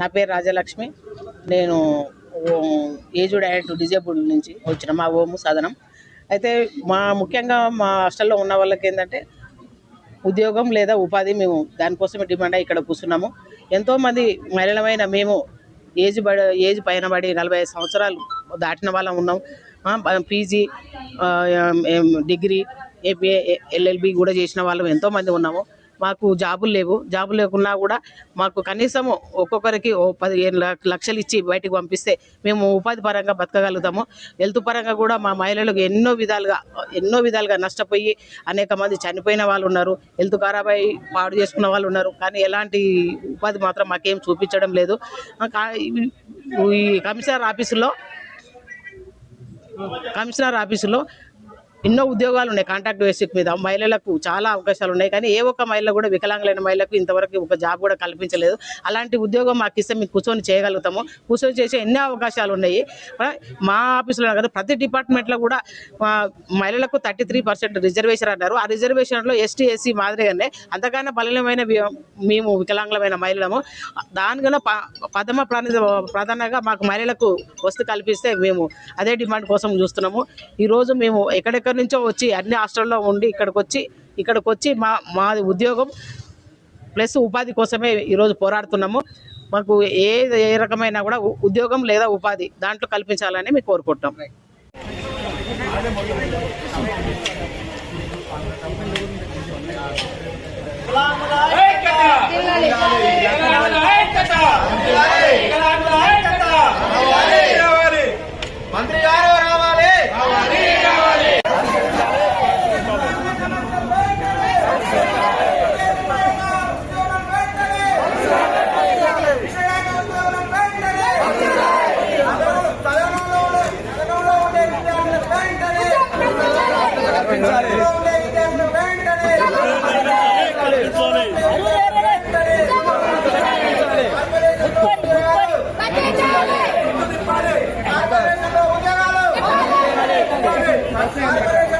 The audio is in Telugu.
నా పేరు రాజలక్ష్మి. నేను ఏజుడ్ అండ్ డిజేబుల్ నుంచి వచ్చిన మా ఓము సాధనం. అయితే మా ముఖ్యంగా మా హాస్టల్లో ఉన్న వాళ్ళకి ఏంటంటే ఉద్యోగం లేదా ఉపాధి మేము దానికోసం డిమాండ్ ఇక్కడ కూర్చున్నాము. ఎంతోమంది మహిళలమైన మేము ఏజ్ బడి ఏజ్ పైన పడి నలభై ఐదు సంవత్సరాలు దాటిన వాళ్ళం ఉన్నాం. పీజీ డిగ్రీ ఏపీఏ ఎల్ఎల్బి కూడా చేసిన వాళ్ళం ఎంతోమంది ఉన్నాము. మాకు జాబులు లేవు. జాబులు లేకున్నా కూడా మాకు కనీసము ఒక్కొక్కరికి ఓ పదిహేను లక్ష- లక్షలు ఇచ్చి బయటకు పంపిస్తే మేము ఉపాధి పరంగా బతకగలుగుతాము. హెల్త్ పరంగా కూడా మా మహిళలకు ఎన్నో విధాలుగా ఎన్నో విధాలుగా నష్టపోయి అనేక మంది చనిపోయిన వాళ్ళు ఉన్నారు. హెల్త్ ఖరాబ్ అయ్యి పాడు చేసుకున్న వాళ్ళు ఉన్నారు. కానీ ఎలాంటి ఉపాధి మాత్రం మాకేం చూపించడం లేదు. కా- ఈ కమిషనర్ ఆఫీసులో కమిషనర్ ఆఫీసులో ఎన్నో ఉద్యోగాలు ఉన్నాయి. కాంట్రాక్ట్ బేసిక్ మీద మహిళలకు చాలా అవకాశాలు ఉన్నాయి. కానీ ఏ ఒక్క మహిళ కూడా వికలాంగులైన మహిళలకు ఇంతవరకు ఒక జాబ్ కూడా కల్పించలేదు. అలాంటి ఉద్యోగం మాకు ఇస్తే మేము కూర్చొని చేయగలుగుతాము. కూర్చొని చేసే ఎన్నో అవకాశాలు ఉన్నాయి. మా ఆఫీసులో కదా ప్రతి డిపార్ట్మెంట్లో కూడా మహిళలకు థర్టీ త్రీ పర్సెంట్ రిజర్వేషన్ అన్నారు. ఆ రిజర్వేషన్లో ఎస్టీ ఎస్సీ మాదిరిగానే అంతకన్నా బలమైన వి- మేము వికలాంగులమైన మహిళలము. దానికన్నా ప ప్రథమ ప్రాణ ప్రధానంగా మాకు మహిళలకు వస్తు కల్పిస్తే మేము అదే డిమాండ్ కోసం చూస్తున్నాము. ఈరోజు మేము ఎక్కడెక్కడ నుంచో వచ్చి అన్ని హాస్టల్లో ఉండి ఇక్కడికి వచ్చి ఇక్కడికి వచ్చి మా మాది ఉద్యోగం. ప్లస్ ఉపాధి కోసమే ఈరోజు పోరాడుతున్నాము. మాకు ఏ ఏ రకమైన కూడా ఉద్యోగం లేదా ఉపాధి దాంట్లో కల్పించాలని మేము కోరుకుంటున్నాం. Telangana Thank you.